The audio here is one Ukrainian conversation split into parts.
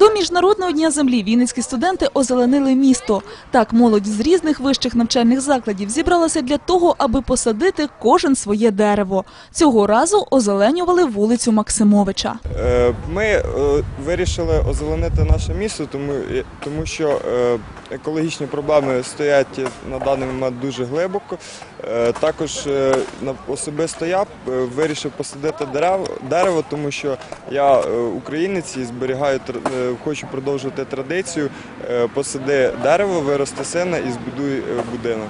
До міжнародного дня землі вінницькі студенти озеленили місто. Так, молодь з різних вищих навчальних закладів зібралася для того, аби посадити кожен своє дерево. Цього разу озеленювали вулицю Максимовича. Е, Ми е, вирішили озеленити наше місто, тому, тому що е, екологічні проблеми стоять на даний момент дуже глибоко. Е, Також е, особисто я е, вирішив посадити дерево, дерево, тому що я е, українець і зберігаю тр- е, хочу продовжувати традицію. Е, Посади дерево, вирости сина і збудуй е, будинок.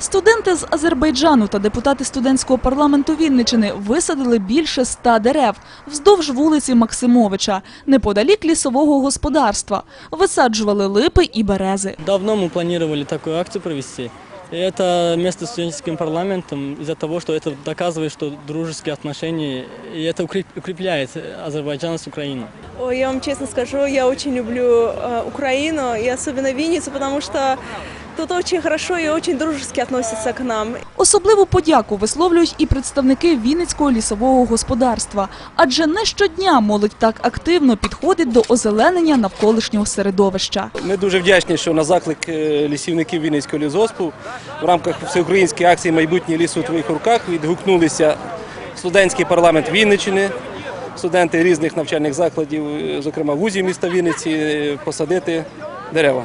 Студенти з Азербайджану та депутати студентського парламенту Вінничини висадили більше ста дерев вздовж вулиці Максимовича, неподалік лісового господарства. Висаджували липи і берези. Давно мы планировали такую акцию провести. И это место с студенческим парламентом из-за того, что это доказывает, что дружеские отношения, и это укреп- укрепляет Азербайджан с Украиной. Ой, я вам честно скажу, я очень люблю э, Украину и особенно Винницу, потому что тут очень хорошо и очень дружески относятся к нам. Особливу подяку висловлюють і представники Вінницького лісового господарства, адже не щодня молодь так активно підходить до озеленення навколишнього середовища. Ми дуже вдячні, що на заклик е, лісівників Вінницького лісгоспу в рамках всеукраїнської акції Майбутнє лісу у твоїх руках відгукнулися студентський парламент Вінниччини, студенти різних навчальних закладів, е, зокрема вузів міста Вінниці, е, посадити дерева.